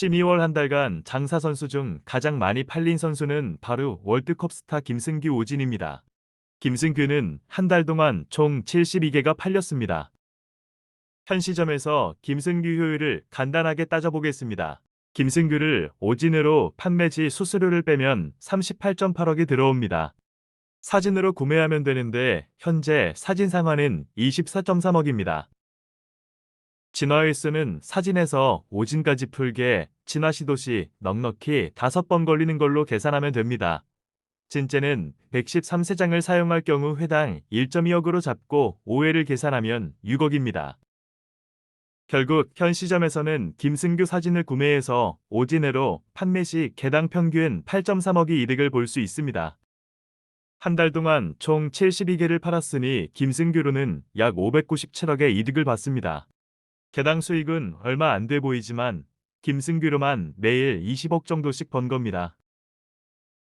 12월 한 달간 장사 선수 중 가장 많이 팔린 선수는 바로 월드컵 스타 김승규 오진입니다. 김승규는 한 달 동안 총 72개가 팔렸습니다. 현 시점에서 김승규 효율을 간단하게 따져보겠습니다. 김승규를 오진으로 판매지 수수료를 빼면 38.8억이 들어옵니다. 사진으로 구매하면 되는데 현재 사진 상환은 24.3억입니다. 진화 횟수는 사진에서 오진까지 풀게 진화 시도시 넉넉히 5번 걸리는 걸로 계산하면 됩니다. 진째는 113세장을 사용할 경우 회당 1.2억으로 잡고 5회를 계산하면 6억입니다. 결국 현 시점에서는 김승규 사진을 구매해서 오진으로 판매 시 개당 평균 8.3억의 이득을 볼 수 있습니다. 한 달 동안 총 72개를 팔았으니 김승규로는 약 597억의 이득을 봤습니다. 개당 수익은 얼마 안 돼 보이지만 김승규로만 매일 20억 정도씩 번 겁니다.